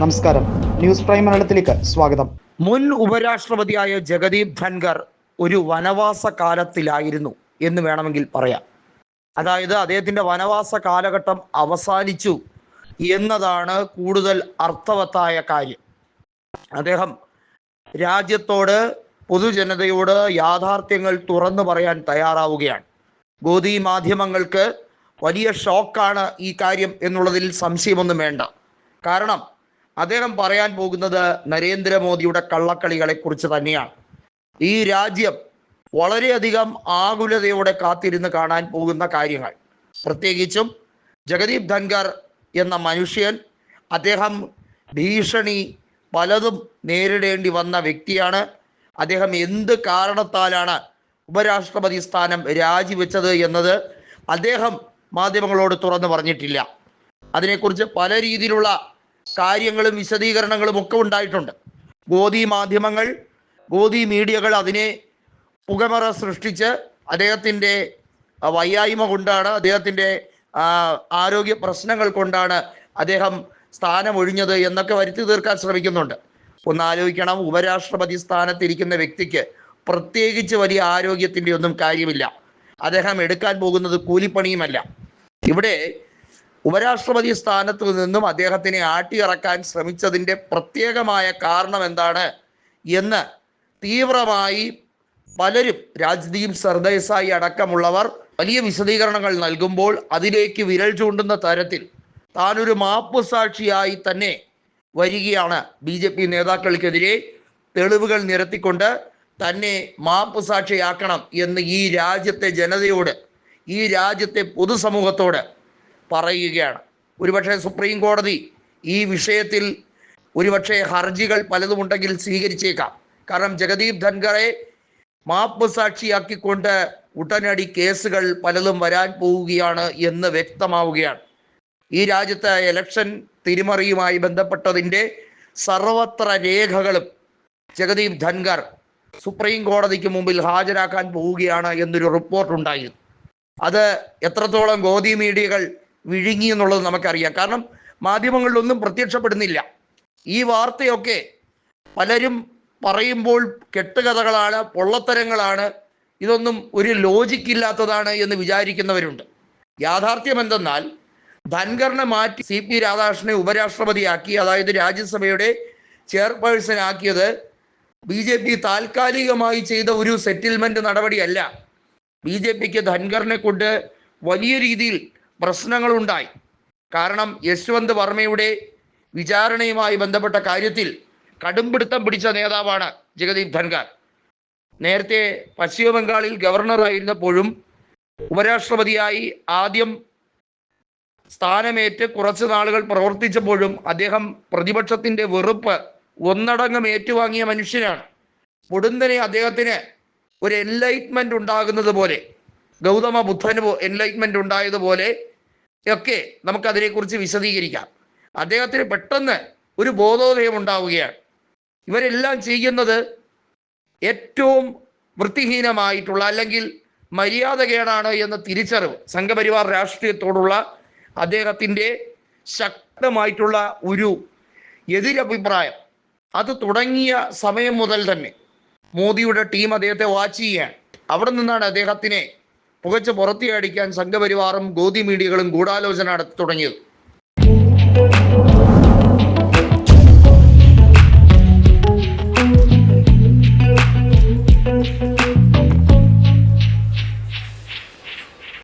നമസ്കാരം. News prime മലയാളത്തിലേക്ക് സ്വാഗതം. മുൻ ഉപരാഷ്ട്രപതിയായ ജഗദീപ് ധൻഖർ ഒരു വനവാസ കാലത്തിലായിരുന്നു എന്ന് വേണമെങ്കിൽ പറയാം. അതായത് അദ്ദേഹത്തിന്റെ വനവാസ കാലഘട്ടം അവസാനിച്ചു എന്നതാണ് കൂടുതൽ അർത്ഥവത്തായ കാര്യം. അദ്ദേഹം രാജ്യത്തോട് പൊതുജനതയോട് യാഥാർത്ഥ്യങ്ങൾ തുറന്നു പറയാൻ തയ്യാറാവുകയാണ്. ഗോതി മാധ്യമങ്ങൾക്ക് വലിയ ഷോക്കാണ് ഈ കാര്യം എന്നുള്ളതിൽ സംശയമൊന്നും വേണ്ട. കാരണം അദ്ദേഹം പറയാൻ പോകുന്നത് നരേന്ദ്രമോദിയുടെ കള്ളക്കളികളെ കുറിച്ച് തന്നെയാണ്. ഈ രാജ്യം വളരെയധികം ആകുലതയോടെ കാത്തിരുന്ന് കാണാൻ പോകുന്ന കാര്യങ്ങൾ. പ്രത്യേകിച്ചും ജഗദീപ് ധൻഖർ എന്ന മനുഷ്യൻ അദ്ദേഹം ഭീഷണി പലതും നേരിടേണ്ടി വന്ന വ്യക്തിയാണ്. അദ്ദേഹം എന്ത് കാരണത്താലാണ് ഉപരാഷ്ട്രപതി സ്ഥാനം രാജിവെച്ചത് എന്നത് അദ്ദേഹം മാധ്യമങ്ങളോട് തുറന്നു പറഞ്ഞിട്ടില്ല. അതിനെക്കുറിച്ച് പല രീതിയിലുള്ള കാര്യങ്ങളും വിശദീകരണങ്ങളും ഒക്കെ ഉണ്ടായിട്ടുണ്ട്. ഗോദി മാധ്യമങ്ങൾ ഗോദി മീഡിയകൾ അതിനെ പുകമറ സൃഷ്ടിച്ച് അദ്ദേഹത്തിന്റെ വയ്യായ്മ കൊണ്ടാണ് അദ്ദേഹത്തിന്റെ ആരോഗ്യ പ്രശ്നങ്ങൾ കൊണ്ടാണ് അദ്ദേഹം സ്ഥാനമൊഴിഞ്ഞത് എന്നൊക്കെ വരുത്തി തീർക്കാൻ ശ്രമിക്കുന്നുണ്ട്. ഒന്ന് ആലോചിക്കണം ഉപരാഷ്ട്രപതി സ്ഥാനത്തിരിക്കുന്ന വ്യക്തിക്ക് പ്രത്യേകിച്ച് വലിയ ആരോഗ്യത്തിന്റെ ഒന്നും കാര്യമില്ല. അദ്ദേഹം എടുക്കാൻ പോകുന്നത് കൂലിപ്പണിയുമല്ല. ഇവിടെ ഉപരാഷ്ട്രപതി സ്ഥാനത്ത് നിന്നും അദ്ദേഹത്തിനെ ആട്ടിയിറക്കാൻ ശ്രമിച്ചതിന്റെ പ്രത്യേകമായ കാരണം എന്താണ് എന്ന് തീവ്രമായി പലരും രാജ്ദീപ് സർദേശായി അടക്കമുള്ളവർ വലിയ വിശദീകരണങ്ങൾ നൽകുമ്പോൾ അതിലേക്ക് വിരൽ ചൂണ്ടുന്ന തരത്തിൽ താനൊരു മാപ്പ് സാക്ഷിയായി തന്നെ വരികയാണ് ബി ജെ പി നേതാക്കൾക്കെതിരെ തെളിവുകൾ നിരത്തിക്കൊണ്ട് തന്നെ മാപ്പ് സാക്ഷിയാക്കണം എന്ന് ഈ രാജ്യത്തെ ജനതയോട് ഈ രാജ്യത്തെ പൊതുസമൂഹത്തോട് പറയുകയാണ്. ഒരുപക്ഷെ സുപ്രീം കോടതി ഈ വിഷയത്തിൽ ഒരുപക്ഷെ ഹർജികൾ പലതുമുണ്ടെങ്കിൽ സ്വീകരിച്ചേക്കാം. കാരണം ജഗദീപ് ധൻഖറെ മാപ്പ് സാക്ഷിയാക്കിക്കൊണ്ട് ഉടനടി കേസുകൾ പലതും വരാൻ പോവുകയാണ് എന്ന് വ്യക്തമാവുകയാണ്. ഈ രാജ്യത്തെ ഇലക്ഷൻ തിരിമറിയുമായി ബന്ധപ്പെട്ടതിന്റെ സർവത്ര രേഖകളും ജഗദീപ് ധൻഖർ സുപ്രീം കോടതിക്ക് മുമ്പിൽ ഹാജരാക്കാൻ പോവുകയാണ് എന്നൊരു റിപ്പോർട്ടുണ്ടായിരുന്നു. അത് എത്രത്തോളം ഗോദി മീഡിയകൾ വിഴുങ്ങി എന്നുള്ളത് നമുക്കറിയാം. കാരണം മാധ്യമങ്ങളിലൊന്നും പ്രത്യക്ഷപ്പെടുന്നില്ല. ഈ വാർത്തയൊക്കെ പലരും പറയുമ്പോൾ കെട്ടുകഥകളാണ് പൊള്ളത്തരങ്ങളാണ്. ഇതൊന്നും ഒരു ലോജിക്ക് ഇല്ലാത്തതാണ് എന്ന് വിചാരിക്കുന്നവരുണ്ട്. യാഥാർത്ഥ്യം എന്തെന്നാൽ ധൻഖറിനെ മാറ്റി സി പി രാധാകൃഷ്ണനെ ഉപരാഷ്ട്രപതിയാക്കി അതായത് രാജ്യസഭയുടെ ചെയർപേഴ്സൺ ആക്കിയത് ബി ജെ പി താൽക്കാലികമായി ചെയ്ത ഒരു സെറ്റിൽമെന്റ് നടപടിയല്ല. ബി ജെ പിക്ക് ധൻഖറിനെ കൊണ്ട് വലിയ രീതിയിൽ പ്രശ്നങ്ങളുണ്ടായി. കാരണം യശ്വന്ത് വർമ്മയുടെ വിചാരണയുമായി ബന്ധപ്പെട്ട കാര്യത്തിൽ കടുംപിടുത്തം പിടിച്ച നേതാവാണ് ജഗദീപ് ധൻഖാർ നേരത്തെ പശ്ചിമ ബംഗാളിൽ ഗവർണറായിരുന്നപ്പോഴും ഉപരാഷ്ട്രപതിയായി ആദ്യം സ്ഥാനമേറ്റ് കുറച്ച് നാളുകൾ പ്രവർത്തിച്ചപ്പോഴും അദ്ദേഹം പ്രതിപക്ഷത്തിന്റെ വെറുപ്പ് ഒന്നടങ്കം ഏറ്റുവാങ്ങിയ മനുഷ്യനാണ്. പൊടുന്നനെ അദ്ദേഹത്തിന് ഒരു എൻലൈറ്റ്മെന്റ് ഉണ്ടാകുന്നത് പോലെ ഗൗതമ ബുദ്ധന് എൻലൈറ്റ്മെന്റ് ഉണ്ടായതുപോലെ ഒക്കെ നമുക്കതിനെക്കുറിച്ച് വിശദീകരിക്കാം. അദ്ദേഹത്തിന് പെട്ടെന്ന് ഒരു ബോധോദയം ഉണ്ടാവുകയാണ്. ഇവരെല്ലാം ചെയ്യുന്നത് ഏറ്റവും വൃത്തിഹീനമായിട്ടുള്ള അല്ലെങ്കിൽ മര്യാദകേടാണ് എന്ന തിരിച്ചറിവ് സംഘപരിവാർ രാഷ്ട്രീയത്തോടുള്ള അദ്ദേഹത്തിന്റെ ശക്തമായിട്ടുള്ള ഒരു എതിരഭിപ്രായം. അത് തുടങ്ങിയ സമയം മുതൽ തന്നെ മോദിയുടെ ടീം അദ്ദേഹത്തെ വാച്ച് ചെയ്യുകയാണ്. അവിടെ നിന്നാണ് അദ്ദേഹത്തിനെ പുകച്ച് പുറത്തിയടിക്കാൻ സംഘപരിവാറും ഗോതി മീഡിയകളും ഗൂഢാലോചന നടത്തി തുടങ്ങിയത്.